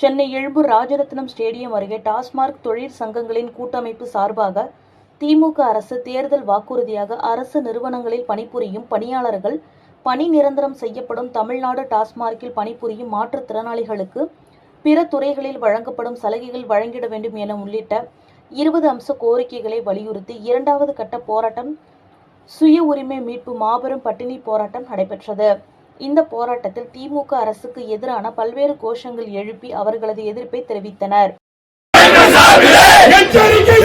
Chennai Egmore Rajaratnam stadium அருகே டாஸ்மார்க் தொழிற்சங்கங்களின் கூட்டமைப்பு சார்பாக திமுக அரசு தேர்தல் வாக்குறுதியாக அரசு நிறுவனங்களில் பணிபுரியும் பணியாளர்கள் பணி நிரந்தரம் செய்யப்படும் தமிழ்நாடு டாஸ்மார்க்கில் பணிபுரியும் மாற்றுத்திறனாளிகளுக்கு பிற துறைகளில் வழங்கப்படும் சலுகைகள் வழங்கிட வேண்டும் என உள்ளிட்ட இருபது அம்ச கோரிக்கைகளை வலியுறுத்தி இரண்டாவது கட்ட போராட்டம் சுய உரிமை மீட்பு மாபெரும் பட்டினி போராட்டம் நடைபெற்றது. இந்த போராட்டத்தில் திமுக அரசுக்கு எதிரான பல்வேறு கோஷங்கள் எழுப்பி அவர்களது எதிர்ப்பை தெரிவித்தனர். எச்சரிக்கை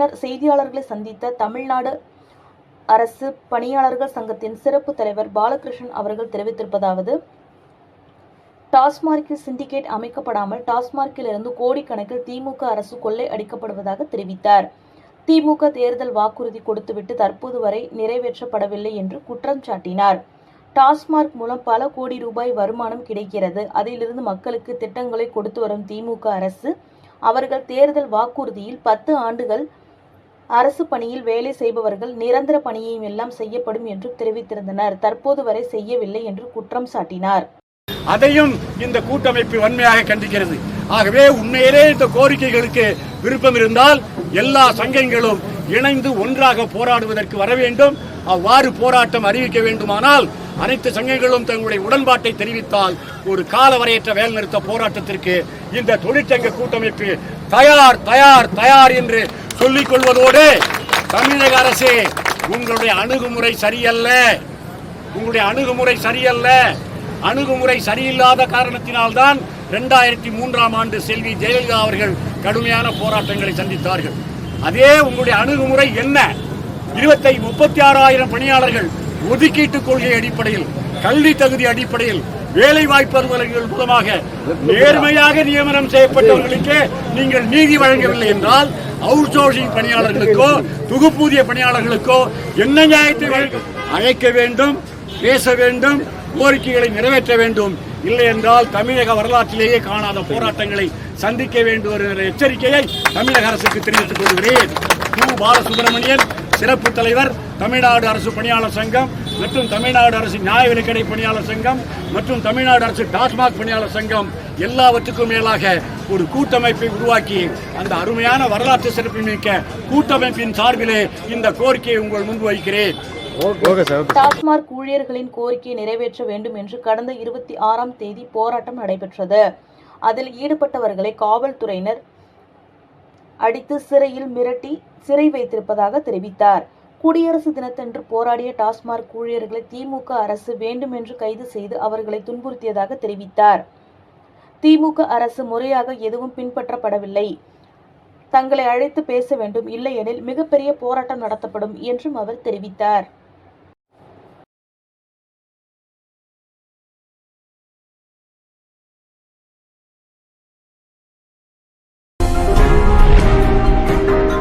பின்னர் செய்தியாளர்களை சந்தித்த தமிழ்நாடு அரசு பணியாளர்கள் சங்கத்தின் சிறப்பு தலைவர் பாலகிருஷ்ணன் அவர்கள் தெரிவித்திருப்பதாவது டாஸ்மார்க்கில் சிண்டிகேட் அமைக்கப்படாமல் டாஸ்மார்க்கில் இருந்து கோடிக்கணக்கில் திமுக அரசு கொள்ளை அடிக்கப்படுவதாக தெரிவித்தார். திமுக தேர்தல் வாக்குறுதி கொடுத்துவிட்டு தற்போது வரை நிறைவேற்றப்படவில்லை என்று குற்றம் சாட்டினார். டாஸ்மார்க் மூலம் பல கோடி ரூபாய் வருமானம் கிடைக்கிறது. அதிலிருந்து மக்களுக்கு திட்டங்களை கொடுத்து வரும் திமுக அரசு அவர்கள் தேர்தல் வாக்குறுதியில் பத்து ஆண்டுகள் அரசு பணியில் வேலை செய்பவர்கள் நிரந்தர பணியையும் எல்லாம் செய்யப்படும் என்று தெரிவித்திருந்தனர். தற்போது வரை செய்யவில்லை என்று குற்றம் சாட்டினார். அதையும் இந்த கூட்டமைப்பு வன்மையாக கண்டிக்கிறது. ஆகவே உண்மையிலே இந்த கோரிக்கைகளுக்கு விருப்பம் இருந்தால் எல்லா சங்கங்களும் இணைந்து ஒன்றாக போராடுவதற்கு வர வேண்டும். அவ்வாறு போராட்டம் அறிவிக்க வேண்டுமானால் அனைத்து சங்கங்களும் தங்களுடைய உடன்பாட்டை தெரிவித்தால் ஒரு காலவரையற்ற வேலைநிறுத்த போராட்டத்திற்கு இந்த தொழிற்சங்க கூட்டமைப்பு தயார் தயார் தயார் என்று சொல்லிக் கொள்வதோடு தமிழக அரசே உங்களுடைய அணுகுமுறை சரியல்ல. உங்களுடைய அணுகுமுறை சரியல்ல. அணுகுமுறை சரியில்லாத காரணத்தினால்தான் இரண்டாயிரத்தி மூன்றாம் ஆண்டு செல்வி ஜெயலலிதா அவர்கள் கடுமையான போராட்டங்களை சந்தித்தார்கள். அதே உங்களுடைய அணுகுமுறை என்ன? இருபத்தை முப்பத்தி ஆறாயிரம் பணியாளர்கள் ஒதுக்கீட்டு கொள்கை அடிப்படையில் கல்வி தகுதி அடிப்படையில் வேலை வாய்ப்பு அலுவலர்கள் மூலமாக நேர்மையாக நியமனம் செய்யப்பட்டவர்களுக்கு நீங்கள் நீதி வழங்கவில்லை என்றால் அவுட் சோர்சிங் பணியாளர்களுக்கோ தொகுப்பூதிய பணியாளர்களுக்கோ என்ன நியாயத்தை அழைக்க வேண்டும் பேச வேண்டும் கோரிக்கைகளை நிறைவேற்ற வேண்டும். இல்லை என்றால் தமிழக வரலாற்றிலேயே காணாத போராட்டங்களை சந்திக்க வேண்டும் என்ற எச்சரிக்கையை தமிழக அரசுக்கு தெரிவித்துக் கொள்கிறேன். கு. பாலசுப்ரமணியன் சிறப்பு தலைவர் தமிழ்நாடு அரசு பணியாளர் சங்கம் மற்றும் தமிழ்நாடு அரசு நியாய விலைக்கடை பணியாளர் சங்கம் மற்றும் தமிழ்நாடு அரசு டாஸ்மாக் பணியாளர் சங்கம் எல்லாவற்றுக்கும் மேலாக ஒரு கூட்டமைப்பை உருவாக்கி அந்த அருமையான வரலாற்று சிறப்புமிக்க கூட்டமைப்பின் சார்பிலே இந்த கோரிக்கையை உங்கள் முன்பு வைக்கிறேன். டாஸ்மார்க் ஊழியர்களின் கோரிக்கையை நிறைவேற்ற வேண்டும் என்று கடந்த இருபத்தி ஆறாம் தேதி போராட்டம் நடைபெற்றது. அதில் ஈடுபட்டவர்களை காவல்துறையினர் அடித்து சிறையில் மிரட்டி சிறை வைத்திருப்பதாக தெரிவித்தார். குடியரசு தினத்தன்று போராடிய டாஸ்மாக் ஊழியர்களை திமுக அரசு வேண்டுமென்று கைது செய்து அவர்களை துன்புறுத்தியதாக தெரிவித்தார். திமுக அரசு முறையாக எதுவும் பின்பற்றப்படவில்லை. தங்களை அழைத்து பேச வேண்டும் இல்லையெனில் மிகப்பெரிய போராட்டம் நடத்தப்படும் என்றும் அவர் தெரிவித்தார்.